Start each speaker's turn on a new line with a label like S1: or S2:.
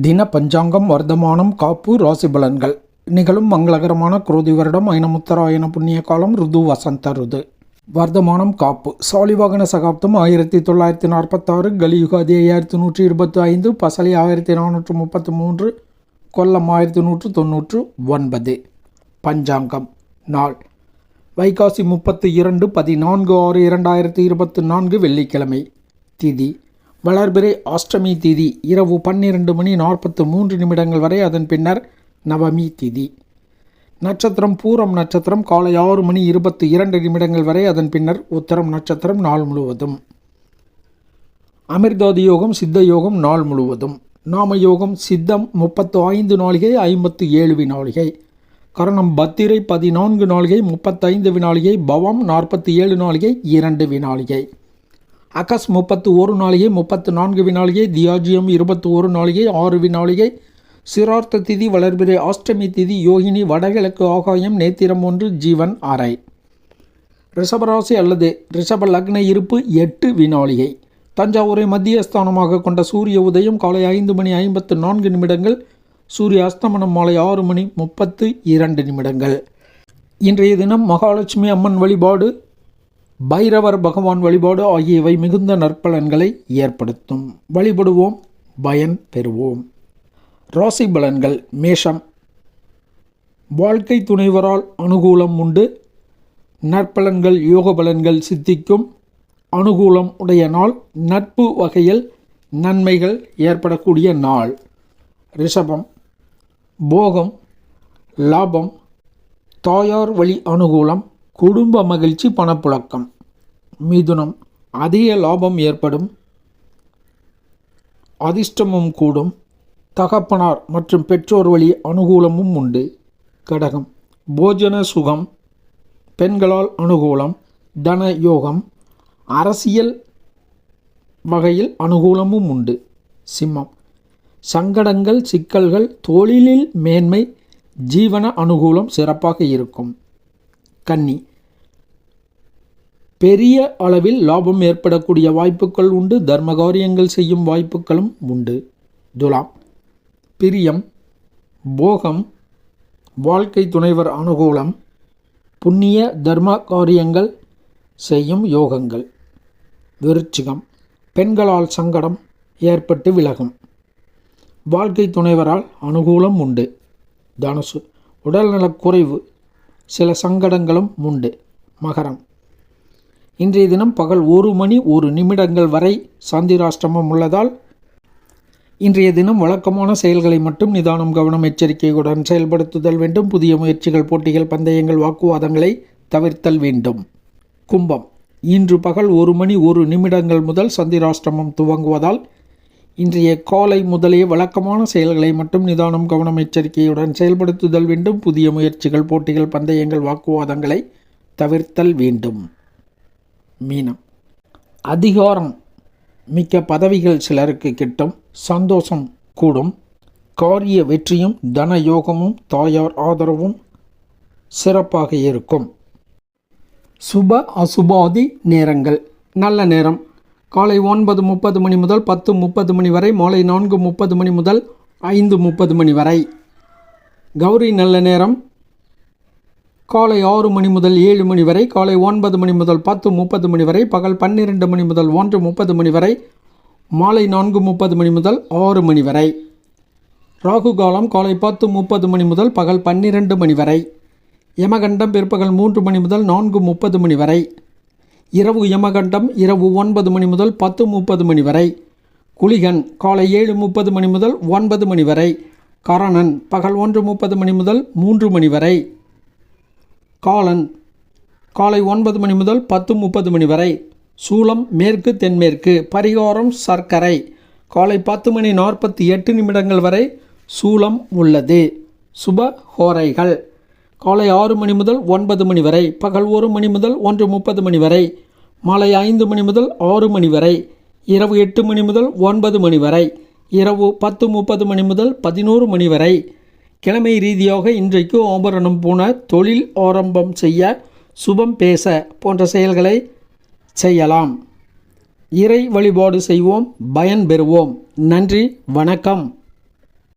S1: தின பஞ்சாங்கம் வர்த்தமானம் காப்பு ராசி பலன்கள். நிகழும் மங்களகரமான குரோதி வருடம் ஐனமுத்தராயன புண்ணிய காலம் ருது வசந்த ருது. வர்த்தமானம் காப்பு. சாலிவாகன சகாப்தம் ஆயிரத்தி தொள்ளாயிரத்தி நாற்பத்தாறு. கலியுகாதி ஐயாயிரத்தி நூற்றி இருபத்தி ஐந்து. பசலி ஆயிரத்தி நானூற்று முப்பத்தி மூன்று. கொல்லம் ஆயிரத்தி நூற்று தொண்ணூற்று ஒன்பது. பஞ்சாங்கம். நாள். வைகாசி முப்பத்து இரண்டு பதினான்கு ஆறு இரண்டாயிரத்தி இருபத்தி நான்கு வெள்ளிக்கிழமை. திதி. வளர்பிறை அஷ்டமி திதி இரவு பன்னிரண்டு மணி நாற்பத்து மூன்று நிமிடங்கள் வரை அதன் பின்னர் நவமி திதி. நட்சத்திரம் பூரம் நட்சத்திரம் காலை ஆறு மணி இருபத்தி இரண்டு நிமிடங்கள் வரை அதன் பின்னர் உத்தரம் நட்சத்திரம் நாள் முழுவதும். அமிர்தாதி யோகம் சித்த யோகம் நாள் முழுவதும். நாம யோகம் சித்தம் முப்பத்து ஐந்து நாளிகை ஐம்பத்து ஏழு வினாளிகை கரணம் பத்திரை பதினான்கு நாளிகை முப்பத்தைந்து வினாளிகை பவம் நாற்பத்தி ஏழு நாளிகை இரண்டு வினாளிகை அகஸ் முப்பத்து ஒரு நாளிகை முப்பத்து நான்கு வினாளிகை தியாஜியம் இருபத்தி ஒரு நாளிகை ஆறு வினாளிகை. சிரார்த்த திதி வளர்பிறை அஷ்டமி திதி யோகினி வடகிழக்கு ஆகாயம் நேத்திரம் ஒன்று ஜீவன் அறை. ரிஷபராசி அல்லது ரிஷப லக்ன இருப்பு எட்டு வினாளிகை. தஞ்சாவூரை மத்திய ஸ்தானமாக கொண்ட சூரிய உதயம் காலை ஐந்து மணி ஐம்பத்து நான்கு நிமிடங்கள் சூரிய அஸ்தமனம் மாலை ஆறு மணி முப்பத்து இரண்டு நிமிடங்கள். இன்றைய தினம் மகாலட்சுமி அம்மன் வழிபாடு பைரவர் பகவான் வழிபாடு ஆகியவை மிகுந்த நற்பலன்களை ஏற்படுத்தும். வழிபடுவோம் பயன் பெறுவோம். ராசி பலன்கள் மேஷம். வாழ்க்கை துணைவரால் அனுகூலம் உண்டு. நற்பலன்கள் யோக பலன்கள் சித்திக்கும். அனுகூலம் உடைய நாள் நட்பு வகையில் நன்மைகள் ஏற்படக்கூடிய நாள். ரிஷபம் போகம் லாபம் தாயார் வழி அனுகூலம் குடும்ப மகிழ்ச்சி பணப்புழக்கம். மிதுனம். அதிக லாபம் ஏற்படும். அதிர்ஷ்டமும் கூடும். தகப்பனார் மற்றும் பெற்றோர் வழி அனுகூலமும் உண்டு. கடகம். போஜன சுகம். பெண்களால் அனுகூலம். தன யோகம். அரசியல் வகையில் அனுகூலமும் உண்டு. சிம்மம். சங்கடங்கள் சிக்கல்கள் தொழிலில் மேன்மை ஜீவன அனுகூலம் சிறப்பாக இருக்கும். கன்னி. பெரிய அளவில் லாபம் ஏற்படக்கூடிய வாய்ப்புகள் உண்டு தர்ம காரியங்கள் செய்யும் வாய்ப்புகளும் உண்டு. துலாம் பிரியம் போகம் வாழ்க்கை துணைவர் அனுகூலம் புண்ணிய தர்ம காரியங்கள் செய்யும் யோகங்கள். விருச்சிகம் பெண்களால் சங்கடம் ஏற்பட்டு விலகும். வாழ்க்கை துணைவரால் அனுகூலம் உண்டு. தனுசு உடல்நலக் குறைவு சில சங்கடங்களும் உண்டு. மகரம் இன்றைய தினம் பகல் ஒரு மணி ஒரு நிமிடங்கள் வரை சாந்திராஷ்டிரமம் உள்ளதால் இன்றைய தினம் வழக்கமான செயல்களை மட்டும் நிதானம் கவனம் எச்சரிக்கையுடன் செயல்படுத்துதல் வேண்டும். புதிய முயற்சிகள் போட்டிகள் பந்தயங்கள் வாக்குவாதங்களை தவிர்த்தல் வேண்டும். கும்பம். இன்று பகல் ஒரு மணி ஒரு நிமிடங்கள் முதல் சந்திராஷ்டிரமம் துவங்குவதால் இன்றைய காலை முதலே வழக்கமான செயல்களை மட்டும் நிதானம் கவனம் எச்சரிக்கையுடன் செயல்படுத்துதல் வேண்டும். புதிய முயற்சிகள் போட்டிகள் பந்தயங்கள் வாக்குவாதங்களை தவிர்த்தல் வேண்டும். மீனம். அதிகாரம் மிக்க பதவிகள் சிலருக்கு கிட்டும் சந்தோஷம் கூடும். காரிய வெற்றியும் தன யோகமும் தாயார் ஆதரவும் சிறப்பாக இருக்கும். சுப அசுபாதி நேரங்கள். நல்ல நேரம். காலை ஒன்பது முப்பது மணி முதல் பத்து முப்பது மணி வரை மாலை நான்கு முப்பது மணி முதல் ஐந்து முப்பது மணி வரை. கௌரி நல்ல நேரம். காலை ஆறு மணி முதல் ஏழு மணி வரை காலை ஒன்பது மணி முதல் பத்து முப்பது மணி வரை பகல் பன்னிரெண்டு மணி முதல் ஒன்று முப்பது மணி வரை மாலை நான்கு முப்பது மணி முதல் ஆறு மணி வரை. ராகு காலம் காலை பத்து முப்பது மணி முதல் பகல் பன்னிரெண்டு மணி வரை. யமகண்டம் பிற்பகல் மூன்று மணி முதல் நான்கு முப்பது மணி வரை. இரவு யமகண்டம் இரவு ஒன்பது மணி முதல் பத்து முப்பது மணி வரை. குளிகன் காலை ஏழு முப்பது மணி முதல் ஒன்பது மணி வரை. கரணன் பகல் ஒன்று முப்பது மணி முதல் மூன்று மணி வரை. காலன் காலை ஒன்பது மணி முதல் பத்து முப்பது மணி வரை சூலம் மேற்கு தென்மேற்கு பரிகாரம் சர்க்கரை. காலை பத்து மணி நாற்பத்தி எட்டு நிமிடங்கள் வரை சூலம் உள்ளது. சுப ஹோரைகள். காலை ஆறு மணி முதல் ஒன்பது மணி வரை பகல் ஒரு மணி முதல் ஒன்று முப்பது மணி வரை மாலை ஐந்து மணி முதல் ஆறு மணி வரை இரவு எட்டு மணி முதல் ஒன்பது மணி வரை இரவு பத்து முப்பது மணி முதல் பதினோரு மணி வரை கிழமை ரீதியாக இன்றைக்கு ஆபரணம் பூன தொழில் ஆரம்பம் செய்ய சுபம் பேச போன்ற செயல்களை செய்யலாம். இறை வழிபாடு செய்வோம் பயன் பெறுவோம். நன்றி வணக்கம்.